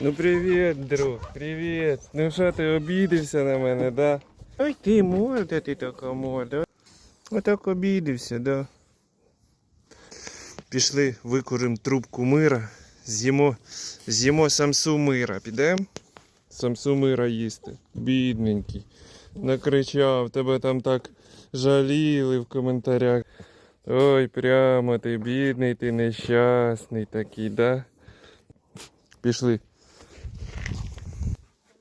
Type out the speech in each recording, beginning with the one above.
Ну привіт, друг, привіт. Ну що ти обідився на мене, да? Ой, ти морда, ти така морда. Отак обідився, да. Пішли, викуримо трубку мира, з'їмо, з'їмо самсу мира. Підемо? Самсу мира їсти. Бідненький. Накричав, тебе там так жаліли в коментарях. Ой, прямо ти бідний, ти нещасний такий, да? Пішли.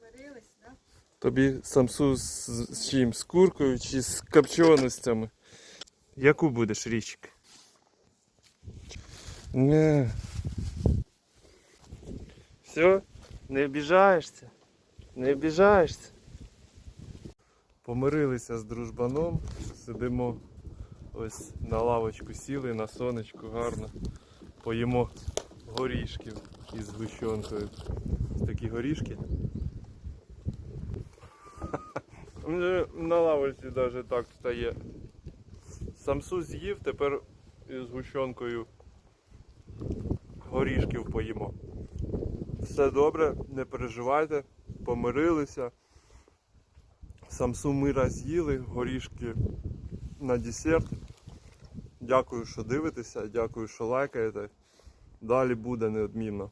Помирились, да? Тобі самсу з, з чим? З куркою чи з копченостями? Яку будеш річки? Не. Все? Не обіжаєшся? Не обіжаєшся? Помирилися з дружбаном, сидимо ось на лавочку сіли, на сонечку гарно. Поїмо горішків із згущенкою. Ось такі горішки. На лавочці навіть так стає. Самсу з'їв, тепер із гущонкою горішків поїмо. Все добре, не переживайте, помирилися. Самсу мира з'їли, горішки на десерт. Дякую, що дивитеся, дякую, що лайкаєте. Далі буде неодмінно.